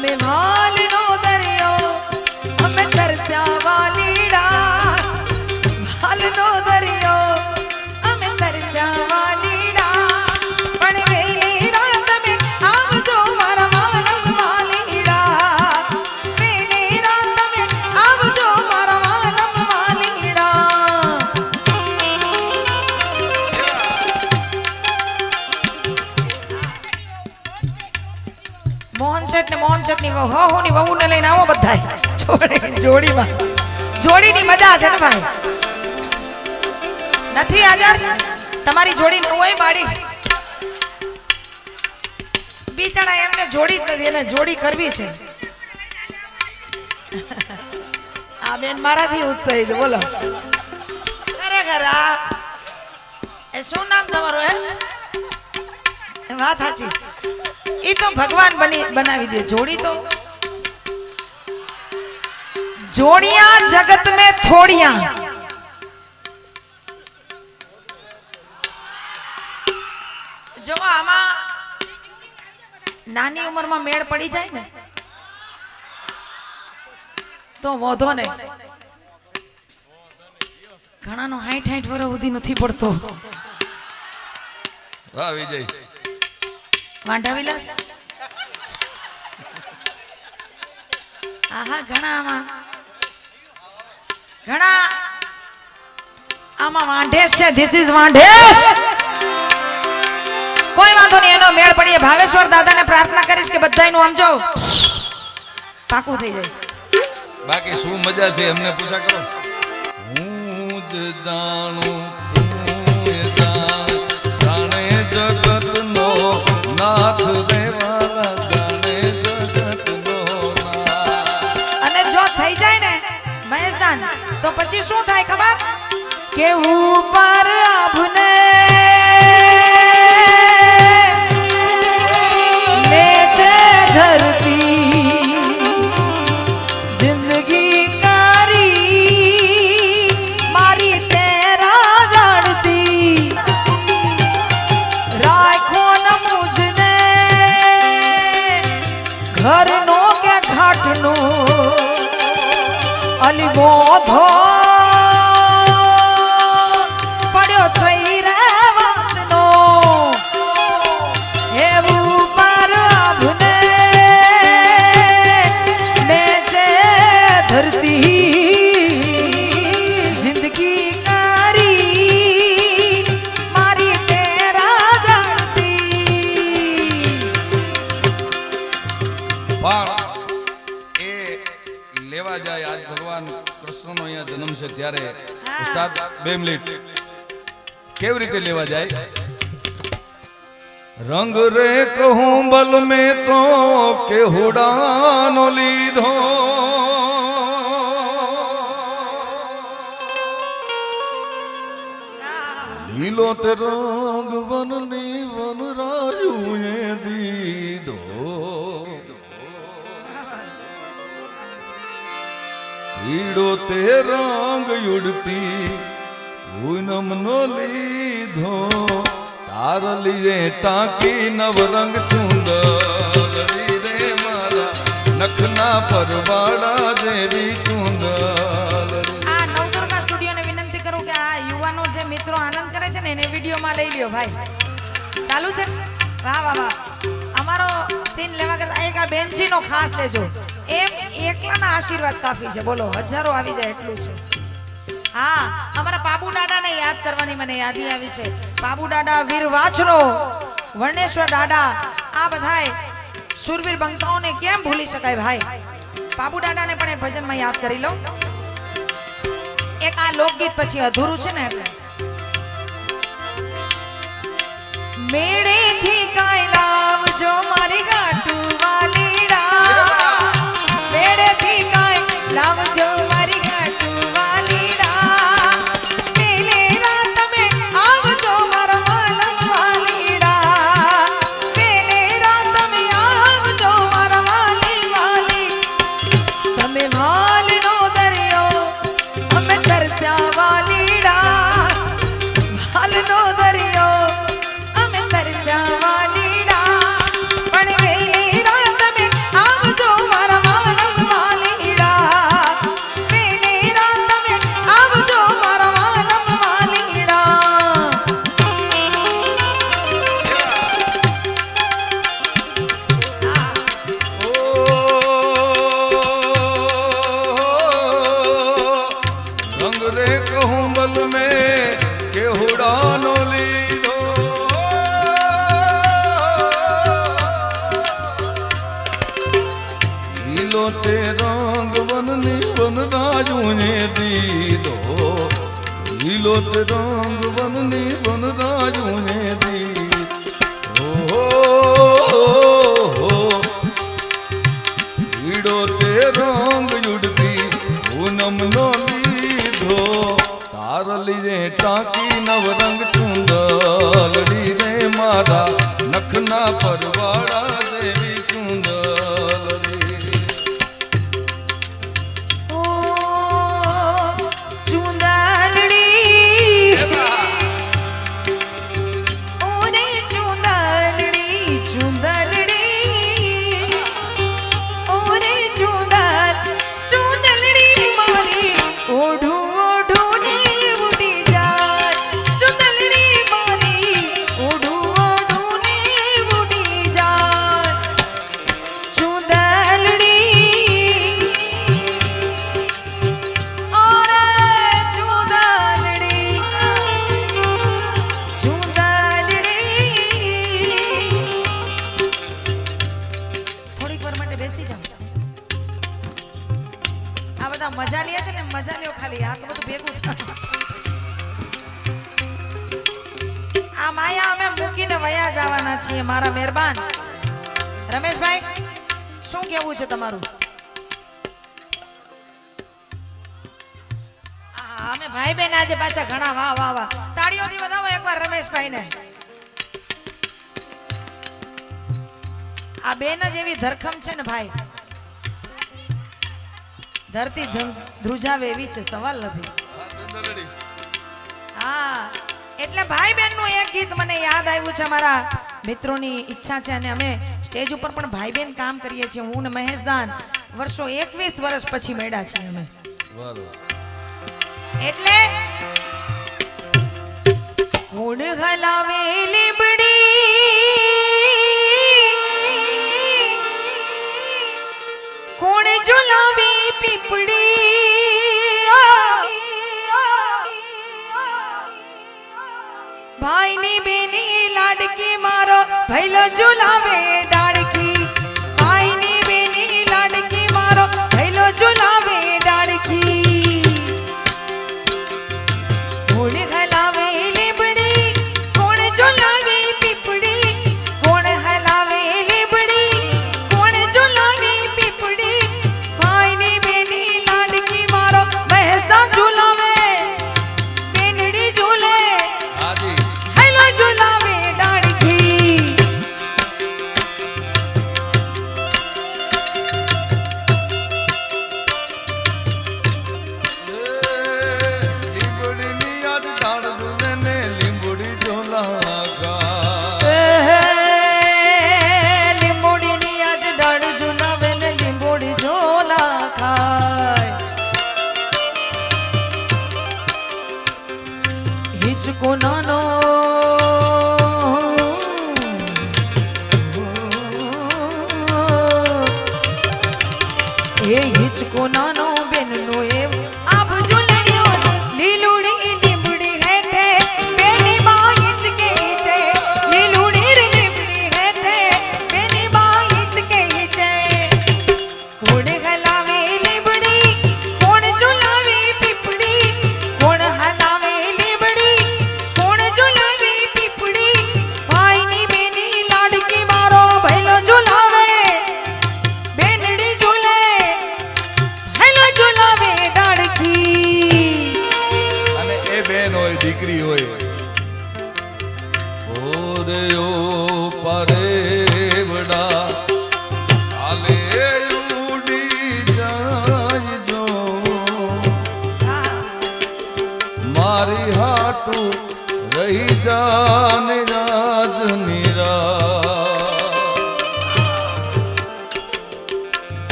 તમે વાલનો બધાય જોડી જોડીમાં? જોડીની મજા છે ને ભાઈ? નથી હાજર? તમારી જોડી હોય માડી? બિચારા એમને જોડી જ નથી, એને જોડી કરવી છે. આ બેન મારાથી ઉત્સાહી છે, બોલો. ખરેખર આ એ શું નામ તમારું એ વાત સાચી. એ તો ભગવાન બની બનાવી દે. જોડી તો જોડિયા જગત में થોડિયા. જો આમાં નાની ઉંમરમાં મેળ પડી જાય ને તો વધો ને. ઘણાનો હાઈઠ હાઈઠ વર્ષ સુધી નથી પડતો. વાહ વિજય. વાંઢા વિલાસ? આહા ઘણા આમાં. ઘણા આમાં વાંઢેશ છે ધીસ ઇઝ વાંઢેશ કોઈ વાંધો નહીં, એનો મેળ પડીએ. ભાવેશ્વર દાદાને પ્રાર્થના કરીશ કે બધાયનું આમ જો પાકું થઈ જાય. બાકી શું મજા છે? એમને પૂછા કરો. હું જ જાણું, તું જાણ. જગતનો નાથ રે મહેશદાન તો પછી શું થાય ખબર? કે ઉપર આભને કૃષ્ણનો અહીંયા જન્મ છે ત્યારે ઉસ્તાદ બે મિનિટ કેવી રીતે લેવા જાય? રંગ રે કહું બલ મેં તો કેહુડાનો લીધો. લીલો તે રંગ વનની વનરાજુએ દીધો પીડો તે રંગ યુડતી પૂનમનો લીધો. તાર લીએ ટાંકી નવરંગ રંગ ચુંદરી રે મારા નખના પરવાડા જેવી ચુંદરી આ સ્ટુડિયોને વિનંતી કરું કે આ યુવાનો જે મિત્રો આનંદ કરે છે ને એને વિડીયોમાં લઈ લ્યો ભાઈ. ચાલુ છે? વાહ વાહ વાહ. અમારો સીન લેવા કરતા એક આ બેન્ચીનો ખાસ લેજો. એમ એકલાના આશીર્વાદ કાફી છે. બોલો, હજારો આવી જાય એટલું છે. હા, અમારા બાબુ દાદાને યાદ કરવાની મને યાદી આવી છે. બાબુ દાદા, વીર વાછરો, વર્ણેશ્વર દાદા, આ બધાય સુરવીર બંકાઓને કેમ ભૂલી શકાય ભાઈ? બાબુ દાદાને પણ એ ભજનમાં યાદ કરી લો એક આ લોકગીત પછી અધૂરું છે ને એટલે. તે રંગ વનની વનરાજુને દીધો. લીલો તે રંગ વનની વનરાજુને દીધો. ઈડો તે રંગ યુડતી પૂનમનો નવરંગ ખાલી આ બધું ભેગું આ માયા અમે મૂકીને વયા જવાના છીએ, મારા મહેરબાન. રમેશભાઈ, શું કેવું છે તમારું? અમે ભાઈ બેન આજે પાછા ઘણા વાહ વાહ વાહ. તાળીઓથી વધાવો એકવાર રમેશભાઈને. આ બેન જ એવી ધરખમ છે ને ભાઈ. ધરતી ધ્રુ- ધ્રુજાવે એવી છે, સવાલ નથી. હા, એટલે ભાઈ બહેનનું એક ગીત મને યાદ આવ્યું છે મારા મિત્રોની ઈચ્છા છે અને અમે સ્ટેજ ઉપર પણ ભાઈ બહેન કામ કરીએ છીએ. હું ને મહેશદાન વર્ષો એકવીસ વર્ષ પછી મળ્યા છીએ અમે. એટલે કોણ હલાવે લીબડી કોણ ઝુલાવે ભાઈની બેની લાડકી મારો ભૈલો ઝુલાવે હિચકો નાનો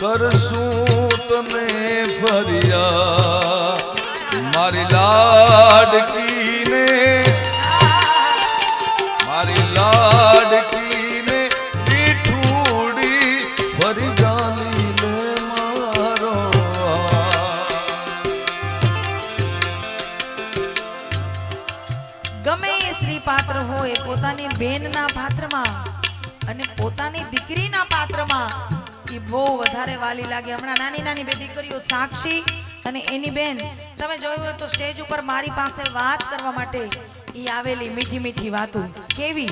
કરશું તને ફરિયા મારી લાડકીને પાત્ર હોય પોતાની બેનના પાત્રમાં અને પોતાની દીકરીના પાત્રમાં, એ બહુ વધારે વાલી લાગે. હમણાં નાની નાની બે દીકરીઓ સાક્ષી અને એની બેન. તમે જોયું હોય તો સ્ટેજ ઉપર મારી પાસે વાત કરવા માટે એ આવેલી મીઠી મીઠી વાતો. કેવી?